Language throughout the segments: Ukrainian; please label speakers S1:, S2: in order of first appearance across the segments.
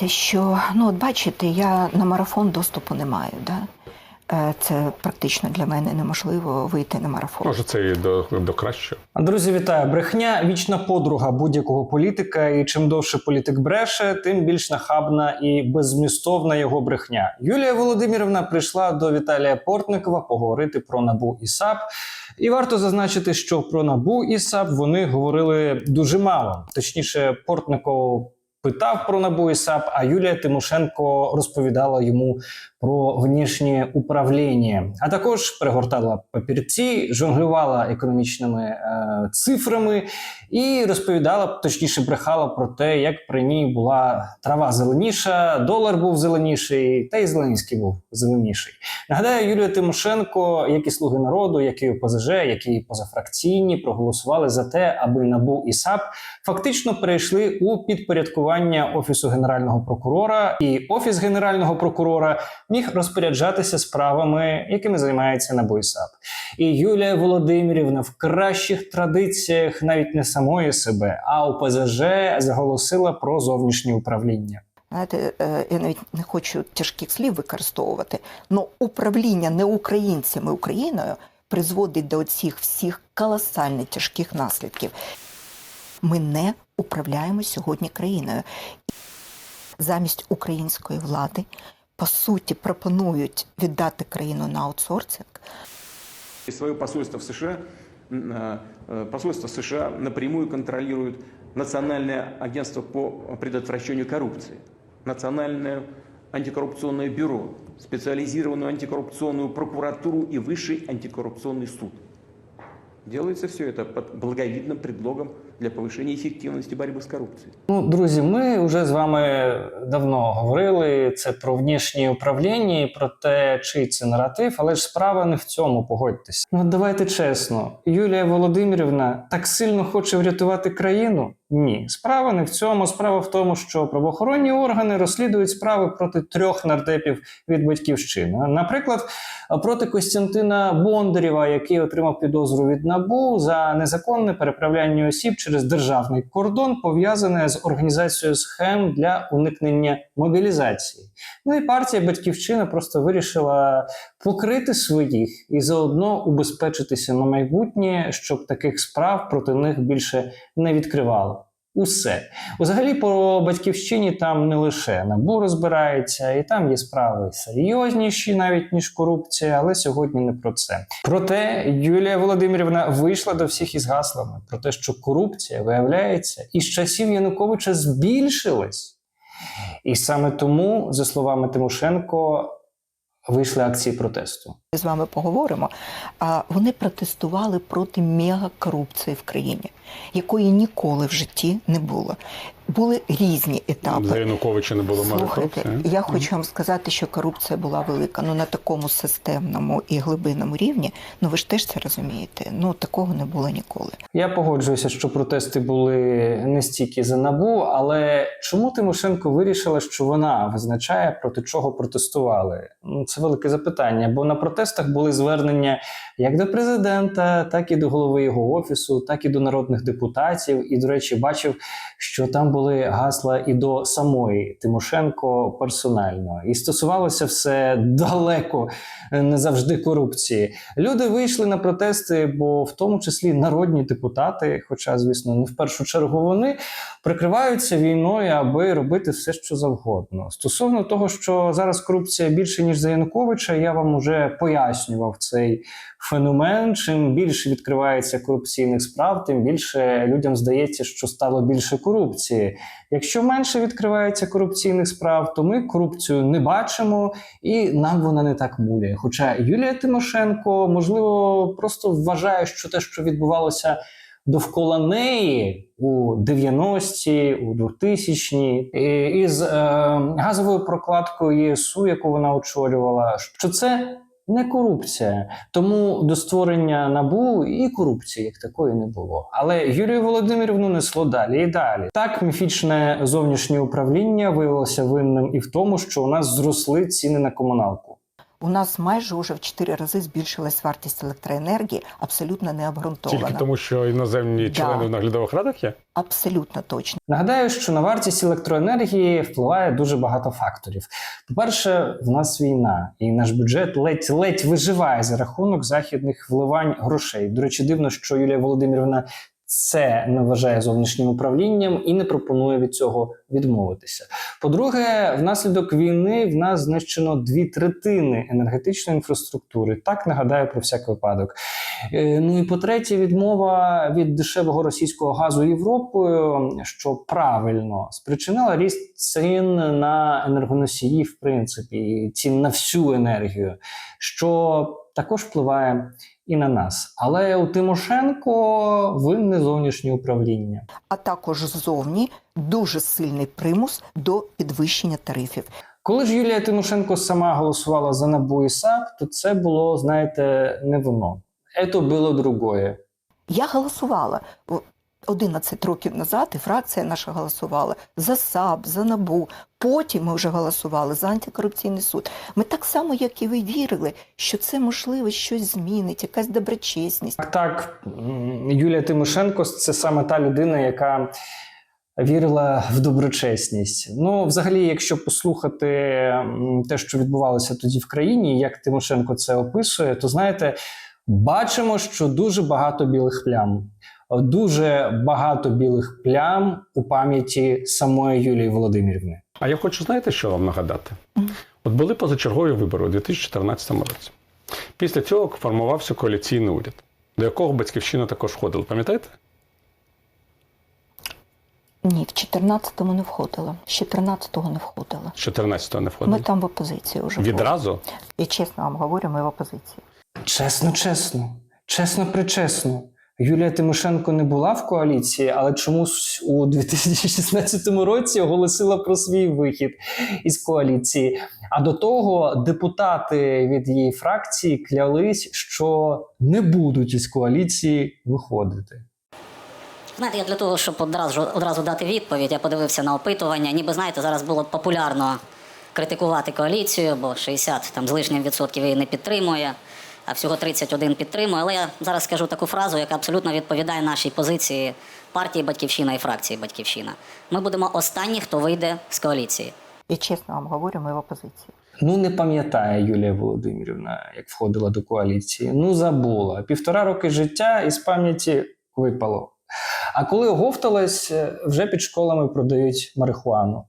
S1: здається, що ну от бачите, я на марафон доступу не маю. Да? Е, Це практично для мене неможливо вийти на марафон.
S2: Може, це і до, до кращого.
S3: Друзі, вітаю! Брехня вічна подруга будь-якого політика. І чим довше політик бреше, тим більш нахабна і беззмістовна його брехня. Юлія Володимирівна прийшла до Віталія Портникова поговорити про набу і САП. І варто зазначити, що про набу і САП вони говорили дуже мало. Точніше, Портников питав про набу САП, а Юлія Тимошенко розповідала йому про внішнє управління, а також перегортала папірці, жонглювала економічними е, цифрами і розповідала, точніше, брехала про те, як при ній була трава зеленіша, долар був зеленіший, та й Зеленський був зеленіший. Нагадаю, Юлія Тимошенко, як і слуги народу, як і ОПЗЖ, як і позафракційні, проголосували за те, аби НАБУ і САП фактично перейшли у підпорядкування офісу генерального прокурора, і офіс генерального прокурора міг розпоряджатися справами, якими займається і І Юлія Володимирівна в кращих традиціях навіть не самої себе, а ОПЗЖ заголосила про зовнішнє управління.
S1: Знаєте, е, я навіть не хочу тяжких слів використовувати, але управління не українцями Україною призводить до цих всіх колосально тяжких наслідків. Ми не управляємо сьогодні країною. Замість української влади по суті пропонують віддати країну на аутсорсинг.
S4: И свое посольство в США, м, э, э, посольство США напрямую контролирует Национальное агентство по предотвращению коррупции, Национальное антикоррупционное бюро, специализированную антикоррупционную прокуратуру и Высший антикоррупционный суд. Делается все это под благовидным предлогом для повышения эффективности борьбы с коррупцией.
S3: Ну, друзі, ми вже з вами давно говорили це про внішнє управління і про те, чий це наратив, але ж справа не в цьому, погодьтесь. Ну, от давайте чесно, Юлія Володимирівна так сильно хоче врятувати країну? Ні, справа не в цьому. Справа в тому, що правоохоронні органи розслідують справи проти трьох нардепів від батьківщини. Наприклад, проти Костянтина Бондарєва, який отримав підозру від НАБУ за незаконне переправляння осіб через державний кордон, пов'язане з організацією схем для уникнення мобілізації. Ну і партія Батьківщина просто вирішила покрити своїх і заодно убезпечитися на майбутнє, щоб таких справ проти них більше не відкривало. Усе взагалі по батьківщині там не лише набу розбирається, і там є справи серйозніші, навіть ніж корупція, але сьогодні не про це. Проте Юлія Володимирівна вийшла до всіх із гаслами про те, що корупція виявляється із часів Януковича збільшилась. І саме тому, за словами Тимошенко, вийшли акції протесту.
S1: З вами поговоримо. А вони протестували проти мегакорупції в країні, якої ніколи в житті не було. Були різні
S2: За. Януковича не було
S1: Слухайте,
S2: корупції.
S1: я хочу вам сказати, що корупція була велика. Ну на такому системному і глибинному рівні. Ну ви ж теж це розумієте. Ну такого не було ніколи.
S3: Я погоджуюся, що протести були не стільки за набу, але чому Тимошенко вирішила, що вона визначає проти чого протестували? Ну, це велике запитання, бо на протестах були звернення як до президента, так і до голови його офісу, так і до народних депутатів. І, до речі, бачив, що там були гасла і до самої Тимошенко персонально. І стосувалося все далеко не завжди корупції. Люди вийшли на протести, бо в тому числі народні депутати, хоча, звісно, не в першу чергу вони прикриваються війною, аби робити все, що завгодно. Стосовно того, що зараз корупція більше ніж за Януковича, я вам уже пояснював цей феномен. Чим більше відкривається корупційних справ, тим більше людям здається, що стало більше корупції. Якщо менше відкривається корупційних справ, то ми корупцію не бачимо і нам вона не так муляє. Хоча Юлія Тимошенко, можливо, просто вважає, що те, що відбувалося довкола неї у 90-ті, у 2000-ті, із е, газовою прокладкою ЄСУ, яку вона очолювала, що це не корупція. Тому до створення набу і корупції як такої не було. Але Юрію Володимирівну несло далі і далі. Так, міфічне зовнішнє управління виявилося винним і в тому, що у нас зросли ціни на комуналку.
S1: У нас майже уже в 4 рази збільшилась вартість електроенергії, абсолютно необґрунтована.
S2: Тільки тому, що іноземні
S1: Да.
S2: члени в наглядових радах є?
S1: Абсолютно точно.
S3: Нагадаю, що на вартість електроенергії впливає дуже багато факторів. По-перше, в нас війна, і наш бюджет ледь-ледь виживає за рахунок західних вливань грошей. До речі, дивно, що Юлія Володимирівна це не вважає зовнішнім управлінням і не пропонує від цього відмовитися. По-друге, внаслідок війни в нас знищено дві третини енергетичної інфраструктури. Так нагадаю про всяк випадок. Е, Ну і по-третє, відмова від дешевого російського газу Європою, що правильно спричинила ріст цін на енергоносії, в принципі, цін на всю енергію, що також впливає і на нас. Але у Тимошенко винне зовнішнє управління.
S1: А також ззовні дуже сильний примус до підвищення тарифів.
S3: Коли ж Юлія Тимошенко сама голосувала за НАБУ і САП, то це було, знаєте, не воно. Це було другое.
S1: Я голосувала 11 років назад, і фракція наша голосувала за САП, за НАБУ. Потім ми вже голосували за антикорупційний суд. Ми так само, як і ви вірили, що це можливо щось змінить, якась доброчесність.
S3: Так, так, Юлія Тимошенко це саме та людина, яка вірила в доброчесність. Ну, взагалі, якщо послухати те, що відбувалося тоді в країні, як Тимошенко це описує, то знаєте, бачимо, що дуже багато білих плям. Дуже багато білих плям у пам'яті самої Юлії Володимирівни.
S2: А я хочу, знаєте, що вам нагадати? От були позачергові вибори у 2014 році. Після цього формувався коаліційний уряд, до якого батьківщина також входила. Пам'ятаєте?
S1: Ні, в 14-му не входила, з 14-го не входила.
S2: З 14-го не
S1: входила.
S2: Ми
S1: там в опозиції вже були.
S2: Відразу?
S1: І чесно вам говорю, ми в опозиції.
S3: Чесно, чесно, чесно, причесно. Юлія Тимошенко не була в коаліції, але чомусь у 2016 році оголосила про свій вихід із коаліції. А до того депутати від її фракції клялись, що не будуть із коаліції виходити.
S5: Знаєте, я для того, щоб одразу, одразу дати відповідь, я подивився на опитування. Ніби знаєте, зараз було популярно критикувати коаліцію, бо 60 там з лишнім відсотків її не підтримує, а всього 31 підтримує. Але я зараз скажу таку фразу, яка абсолютно відповідає нашій позиції партії Батьківщина і фракції Батьківщина. Ми будемо останні, хто вийде з коаліції.
S1: І чесно вам говорю, ми в опозиції.
S3: Ну, не пам'ятає Юлія Володимирівна, як входила до коаліції. Ну, забула. Півтора роки життя із пам'яті випало. А коли оговталась, вже під школами продають марихуану.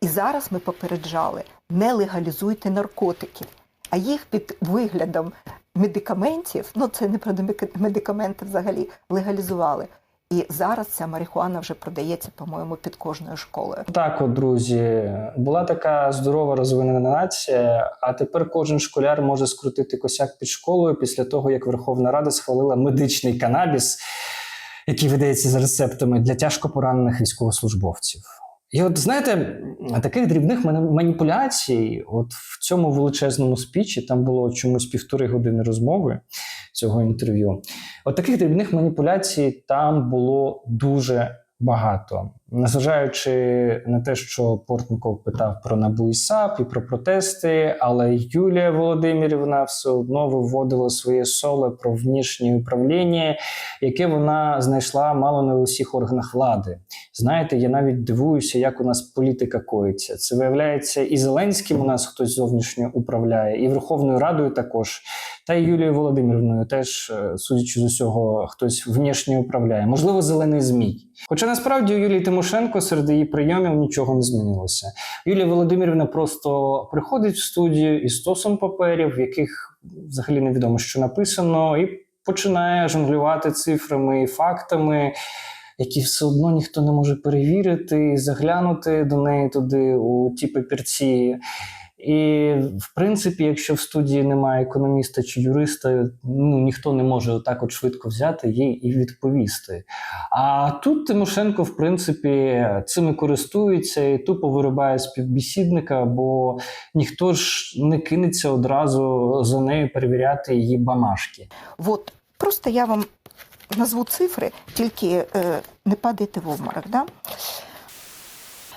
S1: І зараз ми попереджали: не легалізуйте наркотики, а їх під виглядом медикаментів, ну це не про медика- медикаменти взагалі, легалізували. І зараз ця марихуана вже продається, по-моєму, під кожною школою.
S3: Так, от, друзі, була така здорова розвинена нація, а тепер кожен школяр може скрутити косяк під школою після того, як Верховна Рада схвалила медичний канабіс, який видається за рецептами для тяжко поранених військовослужбовців. І от знаєте, таких дрібних маніпуляцій, от в цьому величезному спічі, там було чомусь півтори години розмови цього інтерв'ю. От таких дрібних маніпуляцій там було дуже багато. Незважаючи на те, що Портников питав про НАБУ і САП і про протести, але Юлія Володимирівна все одно виводила своє соло про внішнє управління, яке вона знайшла мало не у всіх органах влади. Знаєте, я навіть дивуюся, як у нас політика коїться. Це виявляється, і Зеленським у нас хтось зовнішньо управляє, і Верховною Радою також. Та й Юлією Володимирівною теж, е, судячи з усього, хтось внішньо управляє. Можливо, зелений змій. Хоча насправді у Юлії Тимошенко серед її прийомів нічого не змінилося. Юлія Володимирівна просто приходить в студію із стосом паперів, в яких взагалі невідомо, що написано, і починає жонглювати цифрами і фактами. Які все одно ніхто не може перевірити, і заглянути до неї туди у ті папірці. І, в принципі, якщо в студії немає економіста чи юриста, ну ніхто не може отак от швидко взяти їй і відповісти. А тут Тимошенко, в принципі, цими користується і тупо вирубає співбесідника, бо ніхто ж не кинеться одразу за нею перевіряти її бамашки.
S1: От просто я вам назву цифри, тільки е, не падайте в обморок. Да?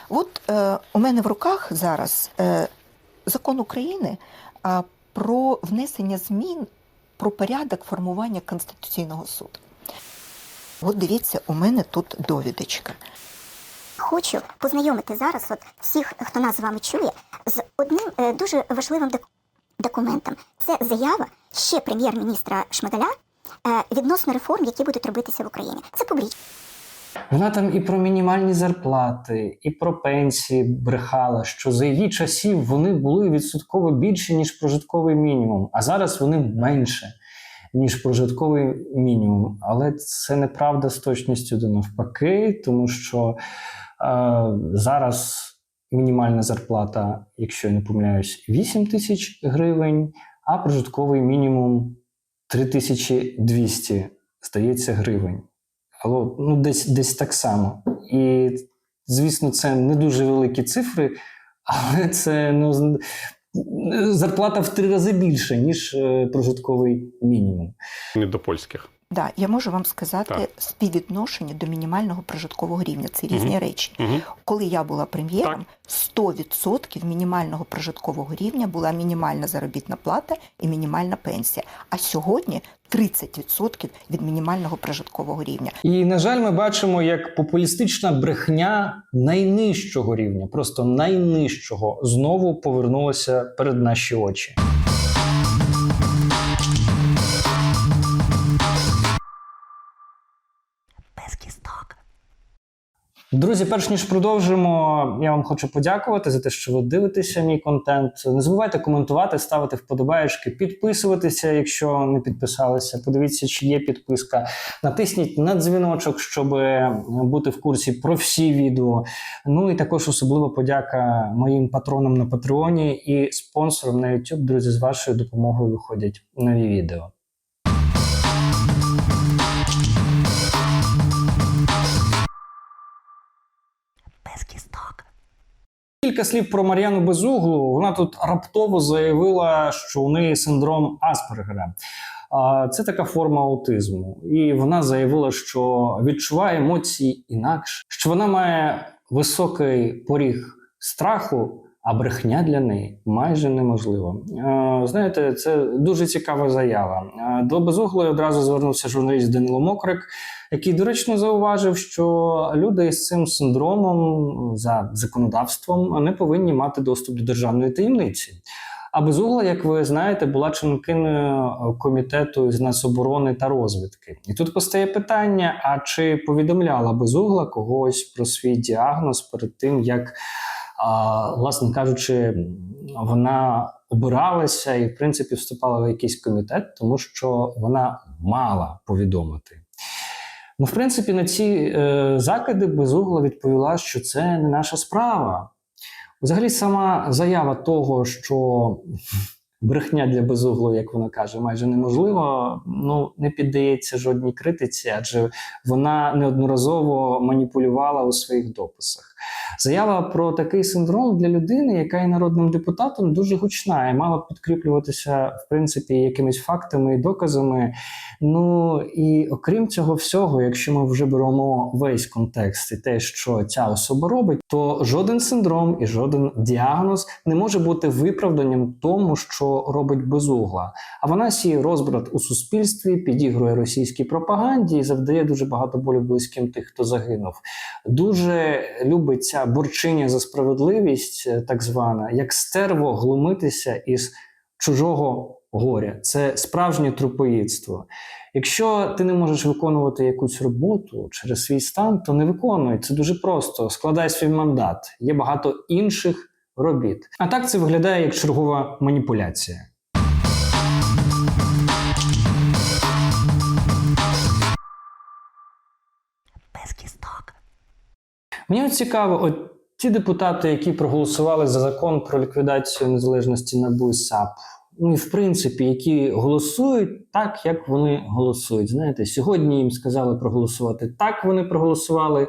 S1: От е, у мене в руках зараз е, закон України про внесення змін про порядок формування Конституційного суду. От дивіться, у мене тут довідочка.
S6: Хочу познайомити зараз от всіх, хто нас з вами чує, з одним е, дуже важливим док- документом. Це заява ще прем'єр-міністра Шмигаля е, відносно реформ, які будуть робитися в Україні. Це публічно.
S3: Вона там і про мінімальні зарплати, і про пенсії брехала, що за її часів вони були відсотково більше, ніж прожитковий мінімум, а зараз вони менше, ніж прожитковий мінімум. Але це неправда з точністю до навпаки, тому що е, зараз мінімальна зарплата, якщо я не помиляюсь, 8 тисяч гривень, а прожитковий мінімум 3200, здається, гривень. Але ну, десь, десь так само. І, звісно, це не дуже великі цифри, але це ну, зарплата в три рази більше, ніж е, прожитковий мінімум.
S2: Не до польських.
S1: Да, я можу вам сказати
S2: Так.
S1: співвідношення до мінімального прожиткового рівня. Це різні
S2: Мгм.
S1: речі.
S2: Угу.
S1: Коли я була прем'єром, 100% мінімального прожиткового рівня була мінімальна заробітна плата і мінімальна пенсія. А сьогодні 30% від мінімального прожиткового рівня.
S3: І, на жаль, ми бачимо, як популістична брехня найнижчого рівня, просто найнижчого, знову повернулася перед наші очі. Друзі, перш ніж продовжимо, я вам хочу подякувати за те, що ви дивитеся мій контент. Не забувайте коментувати, ставити вподобаєчки, підписуватися, якщо не підписалися. Подивіться, чи є підписка. Натисніть на дзвіночок, щоб бути в курсі про всі відео. Ну і також особлива подяка моїм патронам на Патреоні і спонсорам на YouTube. Друзі, з вашою допомогою виходять нові відео. Кілька слів про Мар'яну Безуглу. Вона тут раптово заявила, що у неї синдром Аспергера. Це така форма аутизму. І вона заявила, що відчуває емоції інакше, що вона має високий поріг страху, а брехня для неї майже неможлива. Е, Знаєте, це дуже цікава заява. Е, До Безуглої одразу звернувся журналіст Данило Мокрик, який доречно зауважив, що люди з цим синдромом за законодавством не повинні мати доступ до державної таємниці. А Безугла, як ви знаєте, була членкиною комітету з нацоборони та розвідки. І тут постає питання: а чи повідомляла Безугла когось про свій діагноз перед тим, як, власне кажучи, вона обиралася і, в принципі, вступала в якийсь комітет, тому що вона мала повідомити. Ну, в принципі, на ці е, закиди Безугла відповіла, що це не наша справа. Взагалі, сама заява того, що брехня для безуглої, як вона каже, майже неможлива, ну не піддається жодній критиці, адже вона неодноразово маніпулювала у своїх дописах. Заява про такий синдром для людини, яка є народним депутатом, дуже гучна і мала б підкріплюватися в принципі якимись фактами і доказами. Ну і окрім цього всього, якщо ми вже беремо весь контекст і те, що ця особа робить, то жоден синдром і жоден діагноз не може бути виправданням тому, що робить безугла. А вона сіє розбрат у суспільстві, підігрує російській пропаганді і завдає дуже багато болю близьким тих, хто загинув. Дуже любить ця борчиня за справедливість, е, так звана, як стерво глумитися із чужого горя. Це справжнє трупоїдство. Якщо ти не можеш виконувати якусь роботу через свій стан, то не виконуй. Це дуже просто. Складай свій мандат. Є багато інших робіт. А так це виглядає як чергова маніпуляція. Мені цікаво, от ті депутати, які проголосували за закон про ліквідацію незалежності НАБУ і САП, ну і в принципі, які голосують так, як вони голосують. Знаєте, сьогодні їм сказали проголосувати так, вони проголосували. е,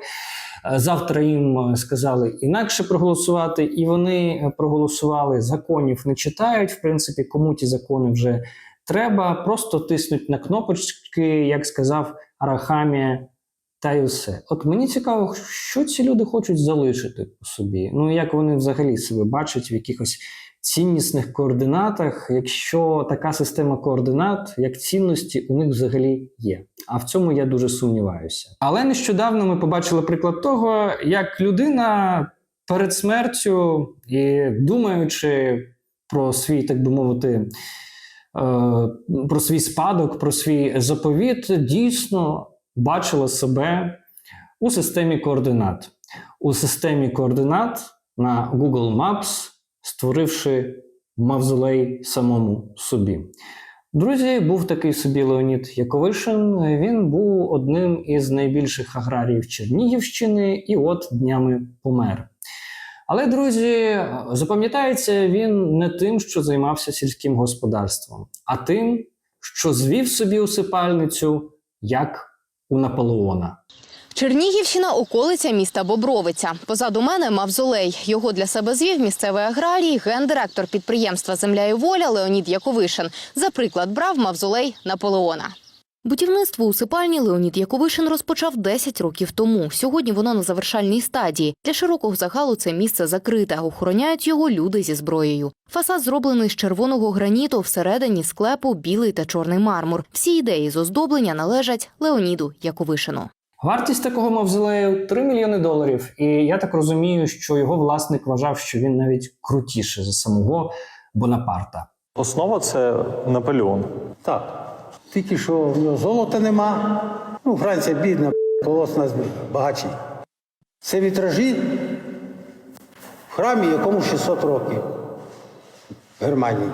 S3: Завтра їм е, сказали інакше проголосувати, і вони е, проголосували. Законів не читають. В принципі, кому ті закони вже треба, просто тиснуть на кнопочки, як сказав Арахамія, та й усе. От мені цікаво, що ці люди хочуть залишити по собі. Ну як вони взагалі себе бачать в якихось ціннісних координатах, якщо така система координат, як цінності, у них взагалі є. А в цьому я дуже сумніваюся. Але нещодавно ми побачили приклад того, як людина перед смертю і думаючи про свій, так би мовити, е, про свій спадок, про свій заповіт, дійсно бачила себе у системі координат. У системі координат на Google Maps, створивши мавзолей самому собі. Друзі, був такий собі Леонід Яковишин. Він був одним із найбільших аграріїв Чернігівщини і от днями помер. Але, друзі, запам'ятається він не тим, що займався сільським господарством, а тим, що звів собі усипальницю, як у Наполеона.
S7: Чернігівщина околиця міста Бобровиця. Позаду мене мавзолей. Його для себе звів місцевий аграрій, гендиректор підприємства Земля і воля Леонід Яковишин. За приклад брав мавзолей Наполеона. Будівництво усипальні Леонід Яковишин розпочав 10 років тому. Сьогодні воно на завершальній стадії. Для широкого загалу це місце закрите. Охороняють його люди зі зброєю. Фасад зроблений з червоного граніту. Всередині склепу білий та чорний мармур. Всі ідеї з оздоблення належать Леоніду Яковишину.
S3: Вартість такого мавзолею 3 мільйони доларів. І я так розумію, що його власник вважав, що він навіть крутіше за самого Бонапарта.
S8: Основа це Наполеон.
S9: Так. Тільки що в нього золота нема. Ну, Франція бідна, колос нас багачі. Це вітражі в храмі, якому 600 років в Германії.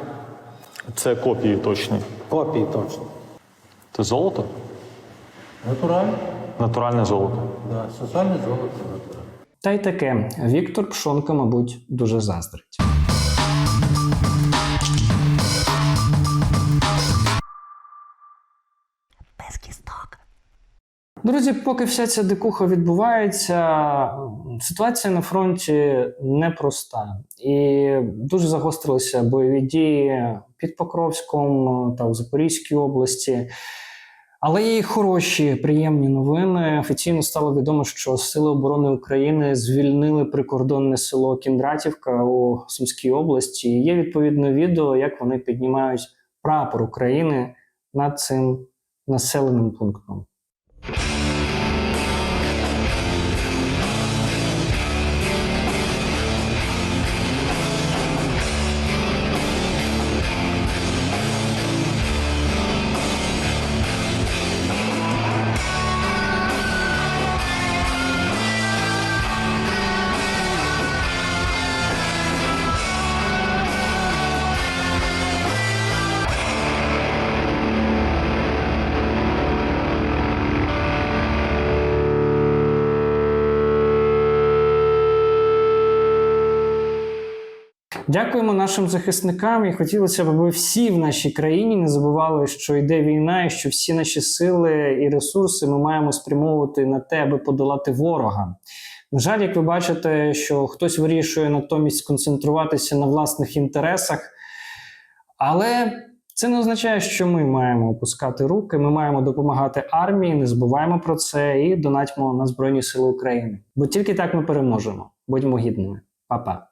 S8: Це копії точні.
S9: Копії точно.
S8: Це золото?
S9: Натуральне?
S8: Натуральне золото.
S9: Да, соціальне золото. натуральне.
S3: Та й таке, Віктор Пшонка, мабуть, дуже заздрить. Друзі, поки вся ця дикуха відбувається, ситуація на фронті непроста. І дуже загострилися бойові дії під Покровськом та у Запорізькій області. Але є хороші, приємні новини. Офіційно стало відомо, що Сили оборони України звільнили прикордонне село Кіндратівка у Сумській області. Є відповідне відео, як вони піднімають прапор України над цим населеним пунктом. Дякуємо нашим захисникам. І хотілося б, аби всі в нашій країні не забували, що йде війна, і що всі наші сили і ресурси ми маємо спрямовувати на те, аби подолати ворога. На жаль, як ви бачите, що хтось вирішує натомість сконцентруватися на власних інтересах, але це не означає, що ми маємо опускати руки. Ми маємо допомагати армії, не забуваємо про це і донатьмо на Збройні Сили України. Бо тільки так ми переможемо. Будьмо гідними. Па-па.